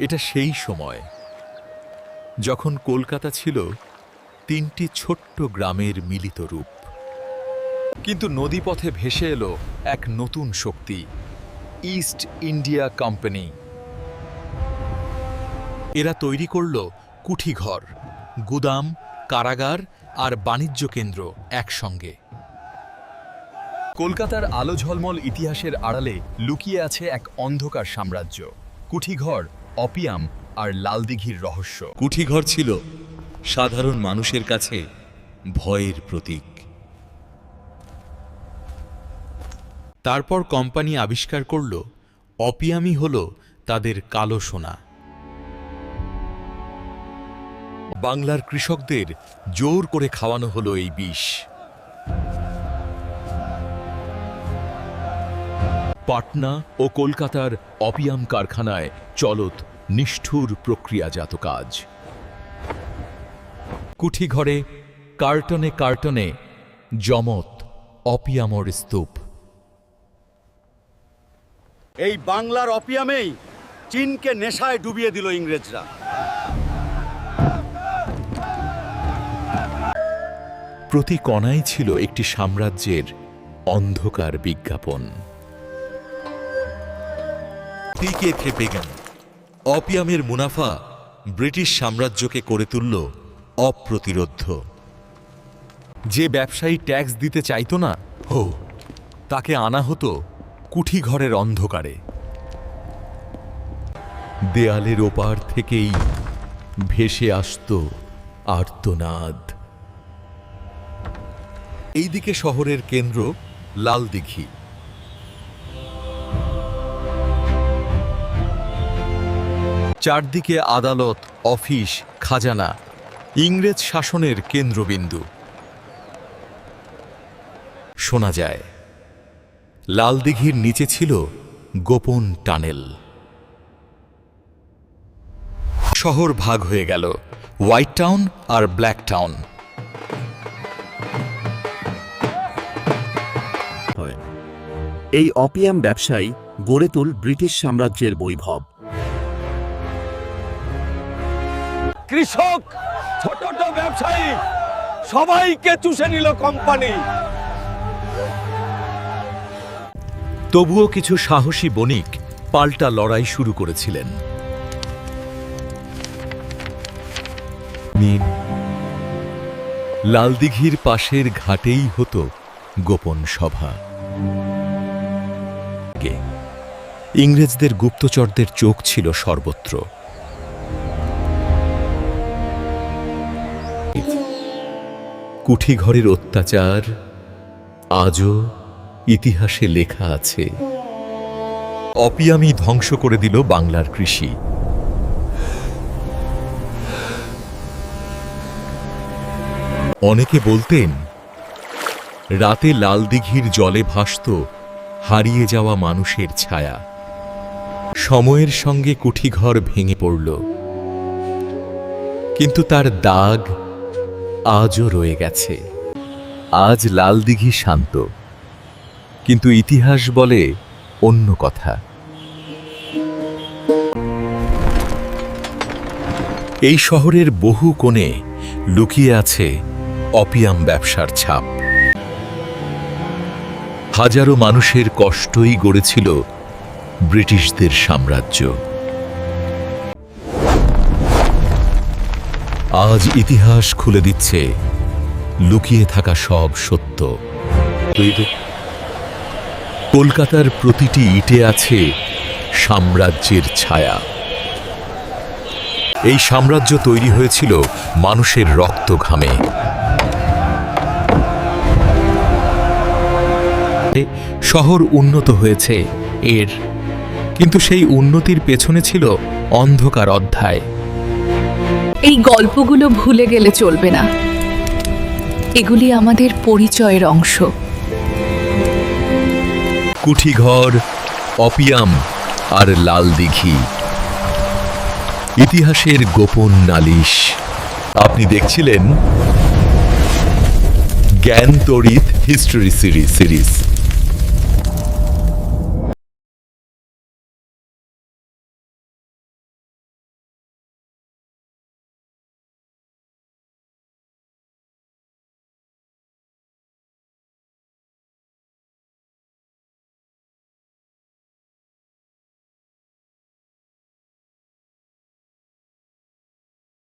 এটা সেই সময়, যখন কলকাতা ছিল তিনটি ছোট্ট গ্রামের মিলিত রূপ। কিন্তু নদীপথে ভেসে এলো এক নতুন শক্তি ইস্ট ইন্ডিয়া কোম্পানি এরা তৈরি করল কুঠিঘর, গুদাম, কারাগার আর বাণিজ্য কেন্দ্র একসঙ্গে। কলকাতার আলো ঝলমল ইতিহাসের আড়ালে লুকিয়ে আছে এক অন্ধকার সাম্রাজ্য, কুঠিঘর অপিয়াম আর লালদিঘির রহস্য। কুঠিঘর ছিল সাধারণ মানুষের কাছে ভয়ের প্রতীক। তারপর কোম্পানি আবিষ্কার করল অপিয়ামই হল তাদের কালো সোনা। বাংলার কৃষকদের জোর করে খাওয়ানো হলো এই বিষ। পাটনা ও কলকাতার অপিয়াম কারখানায় চলত নিষ্ঠুর প্রক্রিয়াজাত কাজ। কুঠিঘরে কার্টনে কার্টনে জমত অপিয়ামর স্তূপ। এই বাংলার অপিয়ামেই চীনকে নেশায় ডুবিয়ে দিল ইংরেজরা। প্রতি কণায় ছিল একটি সাম্রাজ্যের অন্ধকার বিজ্ঞাপন। টিকে থেপেগান অপিয়ামের মুনাফা ব্রিটিশ সাম্রাজ্যকে করে তুলল অপ্রতিরোধ্য। যে ব্যবসায়ী ট্যাক্স দিতে চাইতো না, হো, তাকে আনা হতো কুঠিঘরের অন্ধকারে। দেয়ালের ওপার থেকেই ভেসে আসত আর্তনাদ। এইদিকে শহরের কেন্দ্র লালদিঘি। চারদিকে আদালত, অফিস, খাজানা, ইংরেজ শাসনের কেন্দ্রবিন্দু। শোনা যায়, লালদিঘির নিচে ছিল গোপন টানেল। শহর ভাগ হয়ে গেল, হোয়াইট টাউন আর ব্ল্যাক টাউন। এই অপিয়াম ব্যবসায়ী গড়ে তোল ব্রিটিশ সাম্রাজ্যের বৈভব। কৃষক, ছোট ছোট ব্যবসায়ী, সবাইকে চুষে নিল কোম্পানি তবুও কিছু সাহসী বণিক পাল্টা লড়াই শুরু করেছিলেন। লালদিঘির পাশের ঘাটেই হতো গোপন সভা। ইংরেজদের গুপ্তচরদের চোখ ছিল সর্বত্র। কুঠিঘরের অত্যাচার আজও ইতিহাসে লেখা আছে। অপিয়ামি ধ্বংস করে দিল বাংলার কৃষি। অনেকে বলতেন, রাতে লালদিঘির জলে ভাসত হারিয়ে যাওয়া মানুষের ছায়া। সময়ের সঙ্গে কুঠিঘর ভেঙে পড়ল। কিন্তু তার দাগ আজও রয়ে গেছে। আজ লালদিঘি শান্ত। কিন্তু ইতিহাস বলে অন্য কথা। এই শহরের বহু কোণে লুকিয়ে আছে অপিয়াম ব্যবসার ছাপ। হাজারো মানুষের কষ্টই গড়েছিল ব্রিটিশদের সাম্রাজ্য। আজ ইতিহাস খুলে দিচ্ছে। লুকিয়ে থাকা সব সত্য। কলকাতার প্রতিটি ইটে আছে সাম্রাজ্যের ছায়া। এই সাম্রাজ্য তৈরি হয়েছিল মানুষের রক্ত ঘামে। শহর উন্নত হয়েছে এর। কিন্তু সেই উন্নতির পেছনে ছিল অন্ধকার অধ্যায়। এই গল্পগুলো ভুলে গেলে চলবে না। এগুলি আমাদের পরিচয়ের অংশ। কুঠিঘর, অপিয়াম আর লাল দিঘি। ইতিহাসের গোপন নালিশ। আপনি দেখছিলেন জ্ঞান তড়িৎ হিস্টোরি সিরিজ সিরিজ